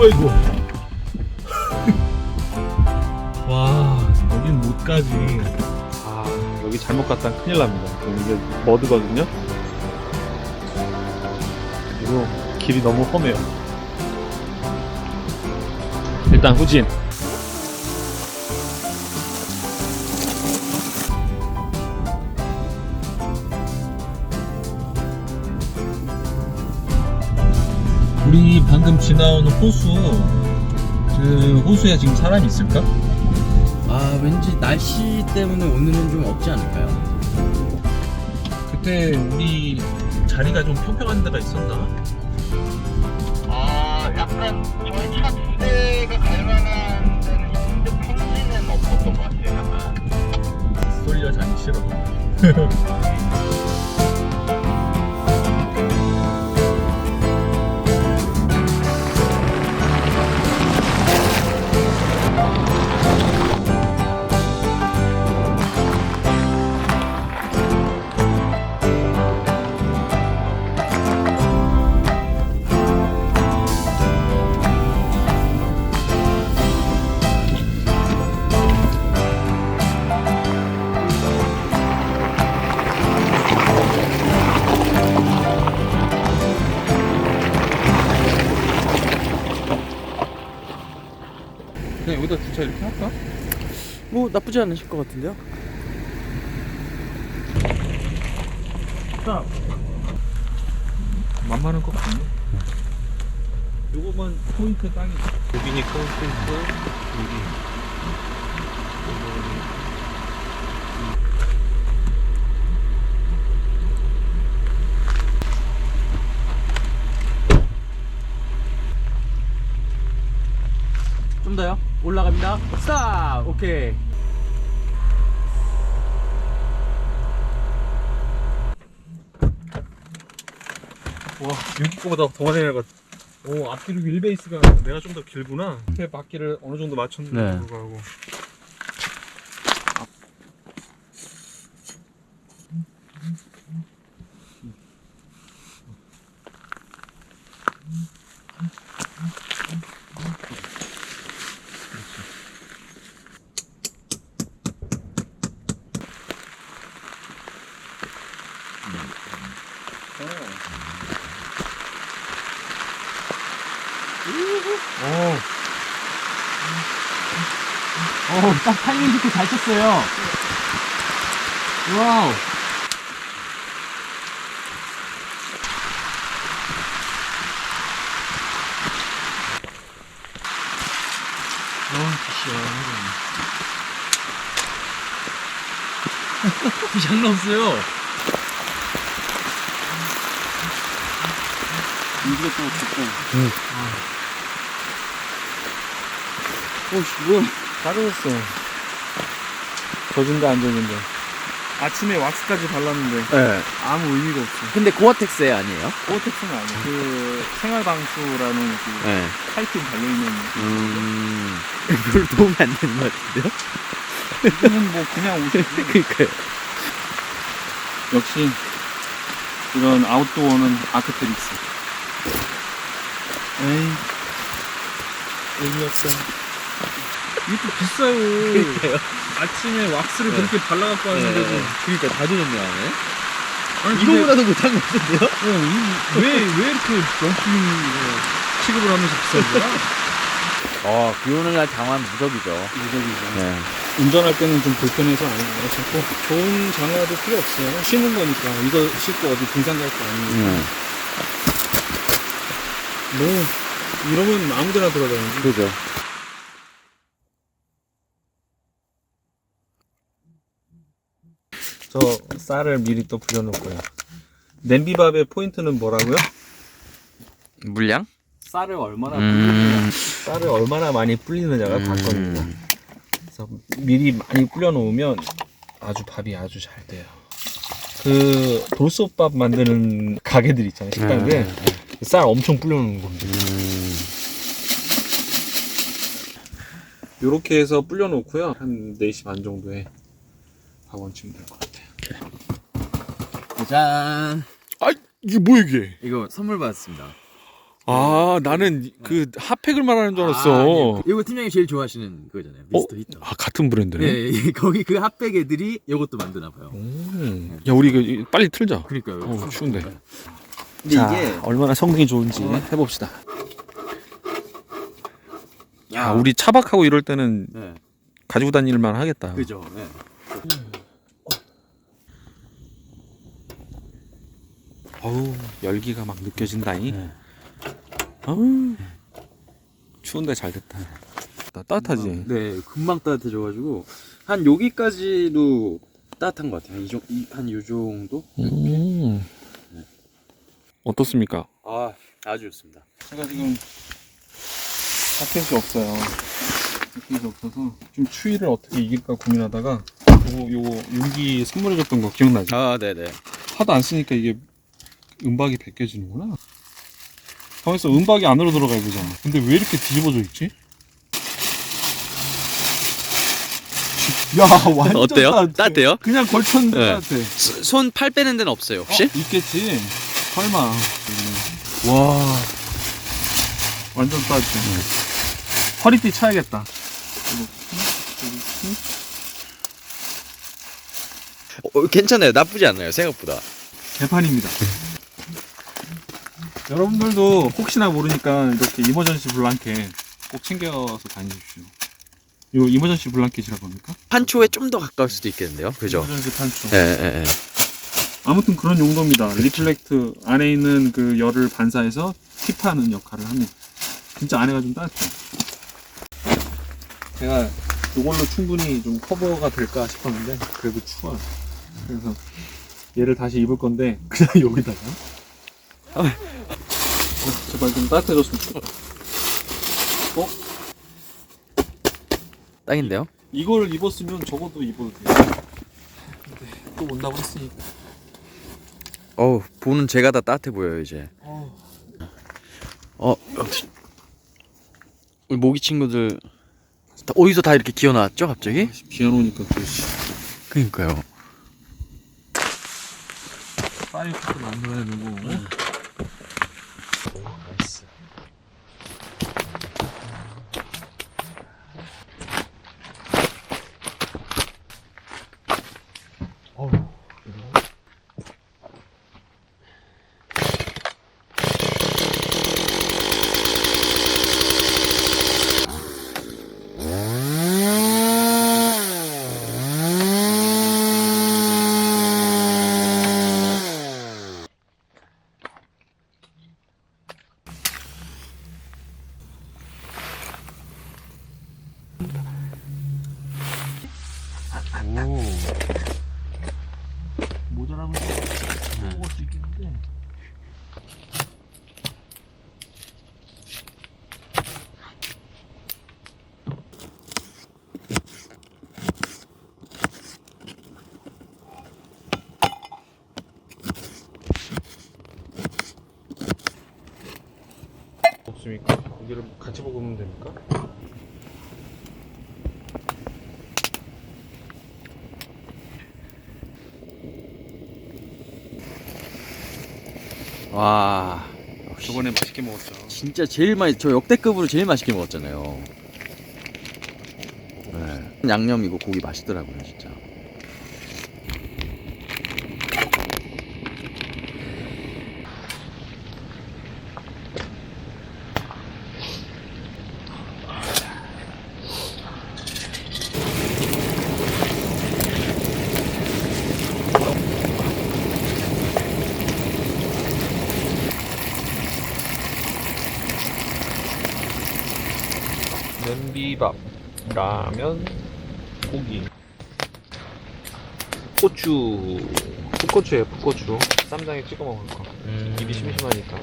뭐야 이거? 와 여긴 못 가지. 아 여기 잘못 갔다 큰일 납니다. 이게 머드거든요. 그리고 길이 너무 험해요. 일단 후진. 지나온 호수 그 호수에 지금 사람이 있을까? 아 왠지 날씨 때문에 오늘은 좀 없지 않을까요? 그때 우리 자리가 좀 평평한 데가 있었나? 아, 약간 저희 차 두 대가 갈 만한 데는 있는데 평지는 없었던 것 같아요. 약간. 소리가 자기 싫어. 나쁘지 않으실 것 같은데요? 딱 만만한 것 같네. 요거만 포인트 땅이 여기니까 포인트 여기. 좀 더요. 올라갑니다. 스탑. 오케이. 와 여기 거보다 더 많이 내려갔. 오 앞뒤로 휠베이스가 내가 좀 더 길구나. 앞에 바퀴를 어느 정도 맞췄는데 네. 불구하고. 오. 어, 딱 타이밍 좋게 잘 쳤어요. 와우. 장난 없어요. 이것도 좋고. 응. 오씨, 뭐야. 빠졌어. 젖은데 안 젖은데. 아침에 왁스까지 발랐는데 네. 아무 의미가 없어. 근데 고아텍스 아니에요? 고어텍스는 아니야. 그 생활방수라는 그 네. 타이틀 달려있는 음. 별로 도움이 안 되는 것 같은데요? 이거는 뭐 그냥 옷이 그니까요. 역시 이런 아웃도어는 아크트릭스. 에이 의미 없어. 이것도 비싸요. 그니까요. 아침에 왁스를 네. 그렇게 발라갖고 하는데도 그니까 다 젖었네, 안에. 아니, 이거보다도 못한 것 같은데요? 어, 왜, 왜 이렇게 명품 취급을 하면서 비싼 거야? 어, 비 오는 날 장화는 무적이죠. 무적이죠. 네. 운전할 때는 좀 불편해서 안 해요. 자꾸 좋은 장화도 필요 없어요. 쉬는 거니까. 이거 신고 어디 등산 갈 거 아니니까. 음. 뭐, 이러면 아무 데나 들어다니지. 그죠. 저 쌀을 미리 또 불려놓고요. 냄비밥의 포인트는 뭐라고요? 물량? 쌀을 얼마나 음. 쌀을 얼마나 많이 불리느냐가 관건입니다. 그래서 미리 많이 불려놓으면 아주 밥이 아주 잘 돼요. 그 돌솥밥 만드는 가게들 있잖아요 식당들 네. 쌀 엄청 불려놓는 겁니다. 음. 이렇게 해서 불려놓고요 한 4시 반 정도에 밥 얹히면 될것 같아요. 짜잔. 아이! 이게 뭐야 이게? 이거 선물 받았습니다. 아 나는 그 핫팩을 말하는 줄 아, 알았어. 아니에요. 이거 팀장이 제일 좋아하시는 그거잖아요. 미스터 히터. 아 같은 브랜드네. 네, 예, 거기 그 핫백 애들이 이것도 만드나 봐요. 음. 야 우리 이거 빨리 틀자. 그러니까요. 어, 추운데. 근데 자, 이게 얼마나 성능이 좋은지 어. 해봅시다. 야 우리 차박하고 이럴 때는 네, 가지고 다닐만 하겠다. 그죠. 네. 어우 열기가 막 느껴진다니. 네. 어우 추운데 잘 됐다. 따- 따뜻하지. 네, 금방 따뜻해져가지고 한 여기까지도 따뜻한 것 같아요. 이정 한요 정도? 음. 어떻습니까? 아, 아주 좋습니다. 제가 지금 핫팩이 없어요. 핫팩이 없어서 좀 추위를 어떻게 이길까 고민하다가 요거 요거 윤기 선물해줬던 거 기억나지? 아, 네, 네. 하도 안 쓰니까 이게 음박이 벗겨지는구나. 가만있어 음박이 안으로 들어가야 되잖아. 근데 왜 이렇게 뒤집어져 있지? 야 완전 어때요? 따뜻해. 따뜻해요? 그냥 걸쳤는데 네. 따뜻해. 손 팔 빼는 데는 없어요, 혹시? 어? 있겠지. 설마. 와. 완전 따뜻해. 허리띠 차야겠다. 어, 괜찮아요. 나쁘지 않아요, 생각보다. 개판입니다. 여러분들도 혹시나 모르니까 이렇게 이머전시 블랑켓 꼭 챙겨서 다니십시오. 요 이머전시 블랑켓이라고 합니까? 판초에 좀 더 가까울 수도 있겠는데요, 그죠? 이머전시 판초. 예, 예, 예. 아무튼 그런 용도입니다. 리플렉트 안에 있는 그 열을 반사해서 힙하는 역할을 합니다. 진짜 안에가 좀 따뜻해. 제가 이걸로 충분히 좀 커버가 될까 싶었는데 그래도 추워요. 그래서 얘를 다시 입을 건데 그냥 여기다가 아, 제발 좀 따뜻해졌으면 좋겠다. 어? 딱인데요? 이거를 입었으면 적어도 입어도 돼. 근데 또 온다고 했으니까. 어우, 보는 제가 다 따뜻해 보여요, 이제. 어. 어, 역시. 우리 모기 친구들 다 어디서 다 이렇게 기어 나왔죠, 갑자기? 비 안 오니까 그렇지. 그러니까요. 파이프도 만들어야 되고. mm 와, 저번에 맛있게 먹었죠. 진짜 제일 많이 저 역대급으로 제일 맛있게 먹었잖아요. 네. 양념이고 고기 맛있더라고요, 진짜. 냄비밥, 라면, 고기, 고추, 풋고추예요, 풋고추. 쌈장에 찍어 먹을 거. 입이 심심하니까.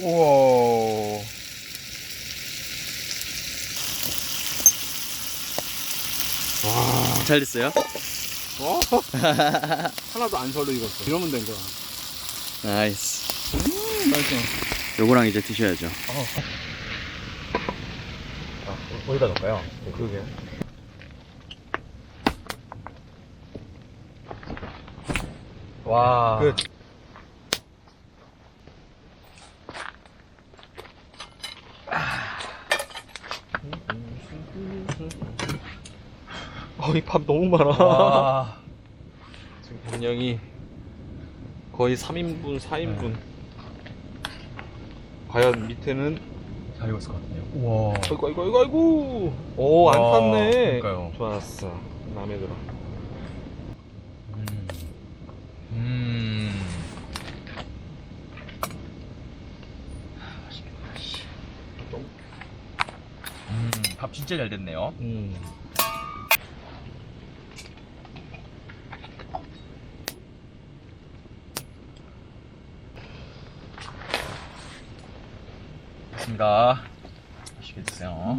우와. 잘 됐어요? 어? 하나도 안 설레 익었어. 이러면 된 거야. 나이스. 요거랑 이제 드셔야죠. 어. 아, 어디다 넣을까요? 그게. 와. 끝. 아, 어, 이밥 너무 많아. 지금 분명히 거의 3인분, 4인분. 네. 과연 밑에는 잘 익었을 것 같네요. 우와. 아이고 아이고 아이고 아이고 오 안 와, 탔네 그러니까요. 좋았어 마음에 들어 음. 음. 맛있겠다, 씨. 음, 밥 진짜 잘 됐네요. 음. 됐습니다. 맛있게 드세요.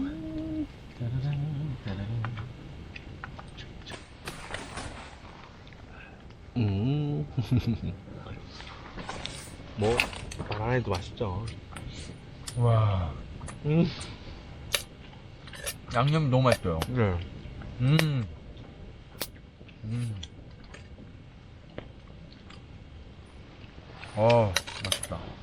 음. 뭐, 말안 해도 맛있죠. 와. 음. 양념이 너무 맛있어요. 네. 음. 음. 어, 맛있다.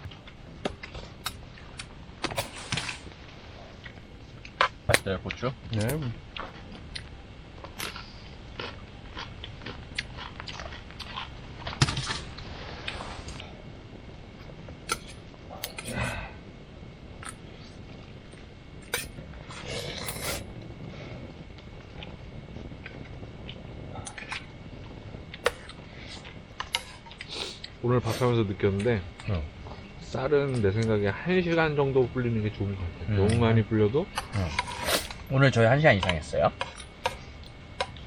맛있어요, 고추? 네. 오늘 밥하면서 느꼈는데 어. 쌀은 내 생각에 1시간 정도 불리는 게 좋은 것 같아요. 음. 너무 많이 불려도 오늘 저희 1시간 이상 했어요.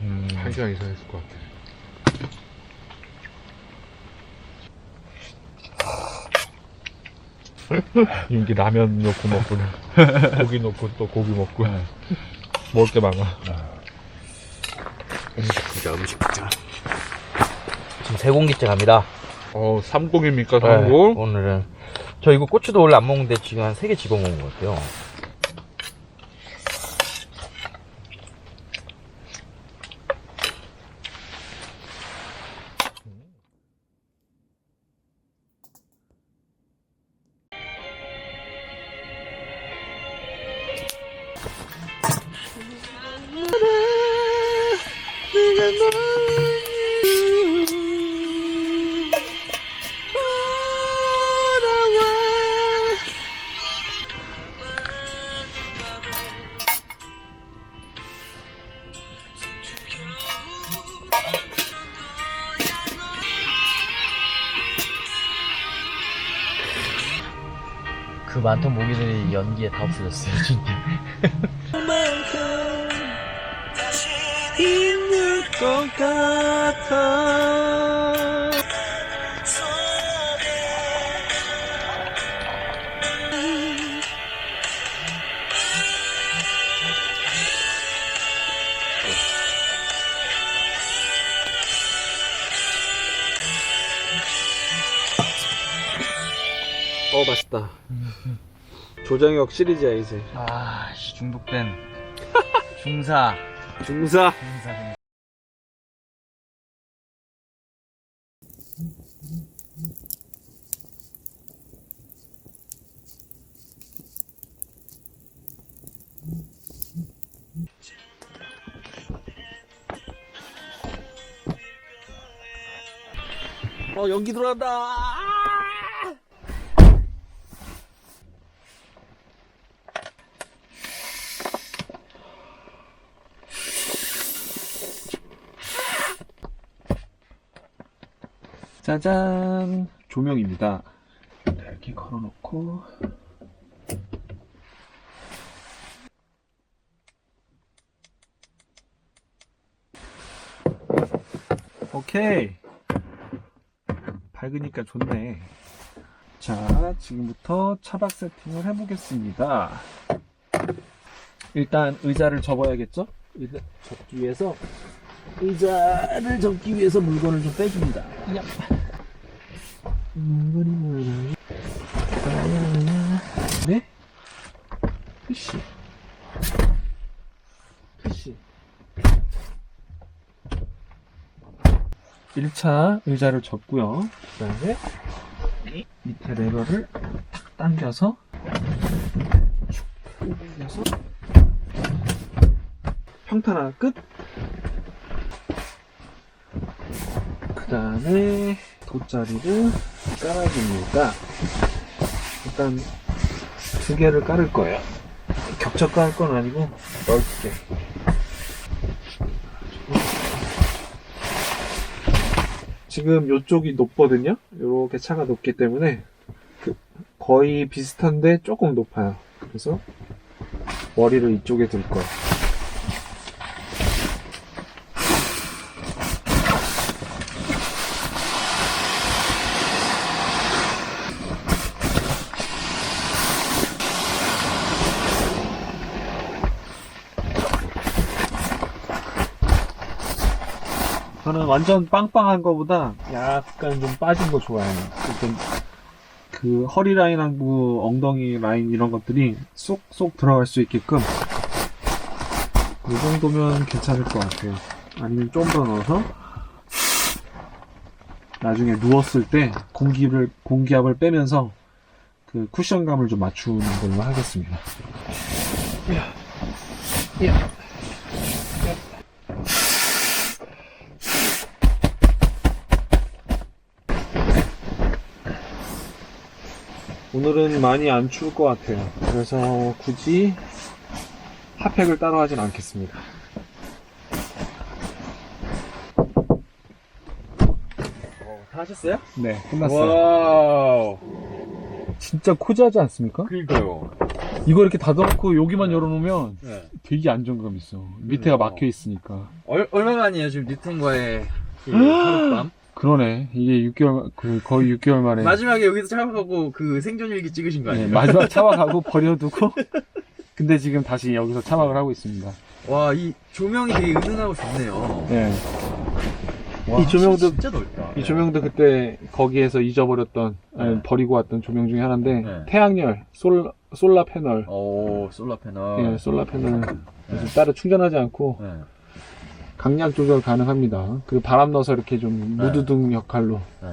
음. 1시간 이상 했을 것 같아요. 윤기 라면 넣고 먹고는 고기 넣고 또 고기 먹고 먹을 게 많아. 진짜 음식 먹자. 지금 세 공기째 갑니다. 어, 삼공입니까, 네, 삼공? 오늘은 저 이거 고추도 원래 안 먹는데 지금 한세개 집어 먹은 것 같아요. 많던 모기들이 연기에 다 없어졌어요, 진짜. 어, 맛있다. 조장혁 시리즈야, 이제. 아, 씨, 중독된 중사. 중사. 중사. 어, 연기 들어간다. 짜잔. 조명입니다. 이렇게 걸어놓고. 오케이. 밝으니까 좋네. 자 지금부터 차박 세팅을 해보겠습니다. 일단 의자를 접어야겠죠? 의자 접기 위해서 의자를 접기 위해서 물건을 좀 빼줍니다. 야. 물건이 많아요. 네? 크시. 크시. 1차 의자를 접고요. 그 다음에 이 밑에 레버를 탁 당겨서 쭉 당겨서 평탄화 끝. 그 다음에 돗자리를 깔아줍니다. 일단 두 개를 깔을 거예요. 겹쳐 깔 건 아니고 넓게. 지금 이쪽이 높거든요. 이렇게 차가 높기 때문에 그 거의 비슷한데 조금 높아요. 그래서 머리를 이쪽에 둘 거예요. 저는 완전 빵빵한 거보다 약간 좀 빠진 거 좋아해요. 좀 그 허리 라인하고 엉덩이 라인 이런 것들이 쏙쏙 들어갈 수 있게끔 이 정도면 괜찮을 것 같아요. 아니면 좀 더 넣어서 나중에 누웠을 때 공기를 공기압을 빼면서 그 쿠션감을 좀 맞추는 걸로 하겠습니다. 야, 야. 오늘은 많이 안 추울 것 같아요. 그래서 굳이 핫팩을 따로 하진 않겠습니다. 다 하셨어요? 네, 끝났어요. 와우. 진짜 코지하지 않습니까? 그니까요. 이거 이렇게 닫아놓고 여기만 열어놓으면 네. 되게 안정감 있어. 밑에가. 막혀 있으니까. 얼, 얼마 만이에요, 지금 뉴턴과의 그 하룻밤? 그러네. 이게 6개월, 그 거의 6개월 만에. 마지막에 여기서 작업하고 그 생존일기 찍으신 거 네, 아니에요? 마지막 차박하고 버려두고. 근데 지금 다시 여기서 차박을 하고 있습니다. 와, 이 조명이 되게 은은하고 좋네요. 네. 와, 이 조명도- 진짜 넓다. 이 조명도 그때 거기에서 잊어버렸던, 아니, 네. 버리고 왔던 조명 중에 하나인데, 네. 태양열, 솔, 솔라 패널. 오, 솔라 패널. 예, 솔라 패널. 그래서 따로 충전하지 않고 네. 강약 조절 가능합니다. 그리고 바람 넣어서 이렇게 좀 네. 무드등 역할로. 네.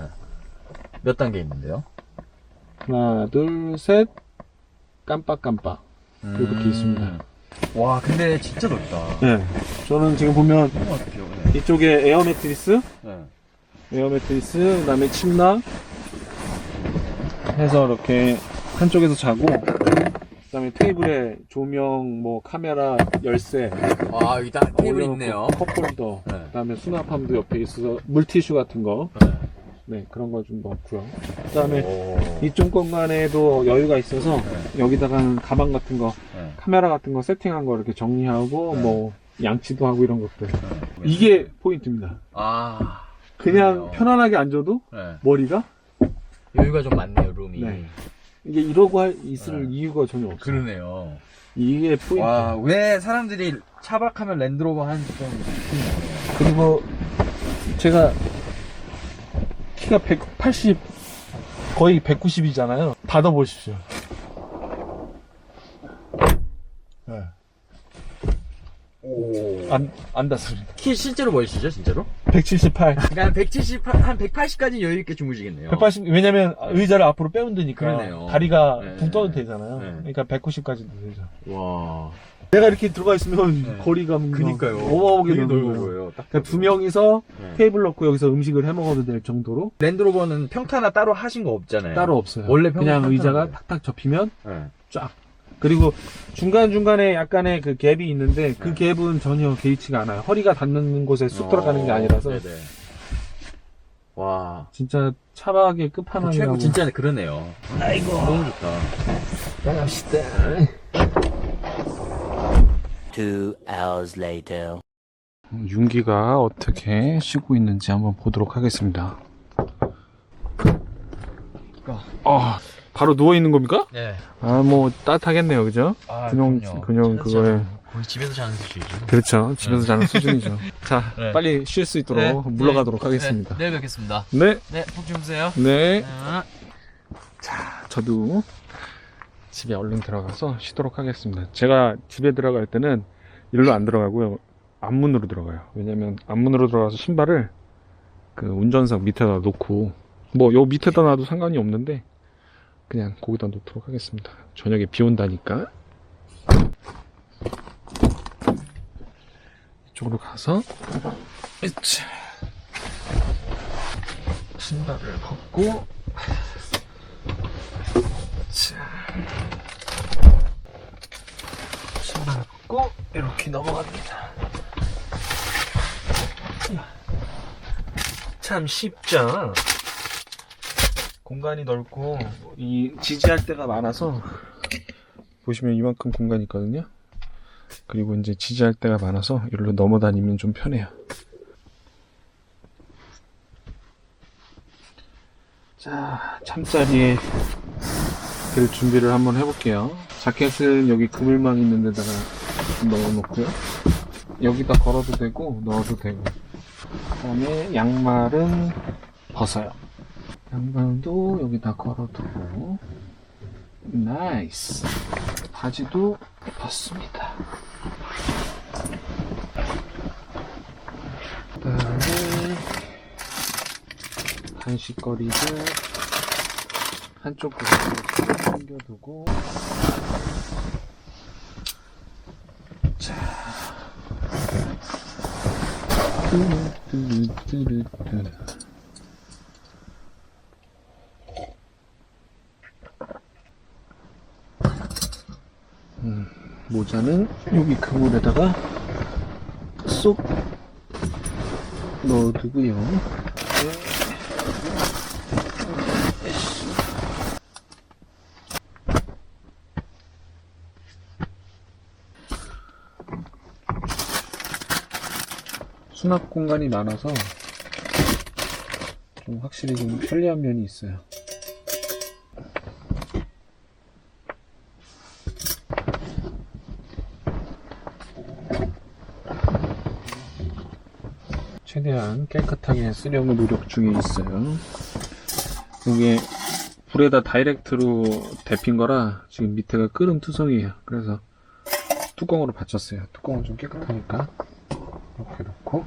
몇 단계 있는데요? 하나, 둘, 셋, 깜빡깜빡. 이렇게 있습니다. 와, 근데 진짜 넓다. 네. 저는 지금 보면. 네. 이쪽에 에어 매트리스, 네. 에어 매트리스, 그 다음에 침낭 해서 이렇게 한쪽에서 자고, 그 다음에 테이블에 조명, 뭐 카메라, 열쇠, 아, 여기 딱 테이블 올려놓고 있네요. 컵홀더, 네. 그 다음에 수납함도 옆에 있어서 물티슈 같은 거, 네. 네 그런 거 좀 넣고요. 그 다음에 오. 이쪽 공간에도 여유가 있어서 네. 여기다가 가방 같은 거, 네. 카메라 같은 거 세팅한 거 이렇게 정리하고 네. 뭐 양치도 하고 이런 것들. 네. 이게 포인트입니다. 아. 그냥 그래요. 편안하게 앉아도 네. 머리가 여유가 좀 많네요, 룸이. 네. 이게 이러고 할 있을 네. 이유가 전혀 없어요. 그러네요. 이게 포인트. 와, 왜 사람들이 차박하면 랜드로버 하는지 좀 그리고 제가 키가 180 거의 190이잖아요. 닫아 보십시오. 네. 오. 안, 안 닫습니다. 키 실제로 멋이시죠, 진짜로? 178. 그러니까 한 178, 한 180까지 여유 있게 주무시겠네요. 180, 왜냐면 의자를 앞으로 빼면 되니까. 그러네요. 다리가 네. 붕 떠도 되잖아요. 네. 그러니까 190까지도 되죠. 와. 내가 이렇게 들어가 있으면 네. 거리감 그니까요. 어마어마하게 넓어 거예요. 보여요. 딱 그러니까 두 명이서 네. 테이블 넣고 여기서 음식을 해 먹어도 될 정도로 랜드로버는 평탄화 따로 하신 거 없잖아요. 따로 없어요. 원래 평- 그냥 평탄한 의자가. 탁탁 접히면 네. 쫙. 그리고 중간중간에 약간의 그 갭이 있는데 그 네. 갭은 전혀 개의치가 않아요. 허리가 닿는 곳에 쑥 들어가는 게 아니라서 어, 네네. 와. 진짜 차박의 최고 끝판왕이라고. 진짜 그러네요. 아이고. 너무 좋다. 나갑시다. Two hours later. 윤기가 어떻게 쉬고 있는지 한번 보도록 하겠습니다. 아, 바로 누워 있는 겁니까? 네. 아, 뭐 따뜻하겠네요, 그죠? 아, 근용 그럼요. 근용 집에서 그거에 자는- 거의 집에서 자는 수준이죠. 그렇죠. 집에서 자는 수준이죠. 자, 네. 빨리 쉴 수 있도록 네, 물러가도록 네, 하겠습니다. 네, 내일 뵙겠습니다. 네, 네, 푹 주무세요. 네. 아. 저도 집에 얼른 들어가서 쉬도록 하겠습니다. 제가 집에 들어갈 때는 일로 안 들어가고요. 앞문으로 들어가요. 왜냐면 앞문으로 들어가서 신발을 그 운전석 밑에다 놓고 뭐 요 밑에다 놔도 상관이 없는데 그냥 거기다 놓도록 하겠습니다. 저녁에 비 온다니까. 이쪽으로 가서 으쌰. 신발을 벗고 자. 신발을 벗고 이렇게 넘어갑니다. 참 쉽죠. 공간이 넓고 이 지지할 데가 많아서 보시면 이만큼 공간이 있거든요. 그리고 이제 지지할 데가 많아서 이리로 넘어 다니면 좀 편해요. 자, 참자리에 들 준비를 한번 해볼게요. 자켓은 여기 그물망 있는 데다가 넣어놓고요. 여기다 걸어도 되고 넣어도 되고. 그 다음에 양말은 벗어요. 양말도 여기다 걸어두고. 나이스. 바지도 벗습니다. 그 다음에 간식거리를 한쪽 구석으로 챙겨두고 자 뚜루뚜루뚜루뚜. 음, 모자는 여기 그물에다가 쏙 넣어두고요. 수납 공간이 많아서 좀 확실히 좀 편리한 면이 있어요. 최대한 깨끗하게 쓰려고 노력 중에 있어요. 이게 불에다 다이렉트로 데핀 거라 지금 밑에가 끓은 투성이에요. 그래서 뚜껑으로 받쳤어요. 뚜껑은 좀 깨끗하니까 이렇게 놓고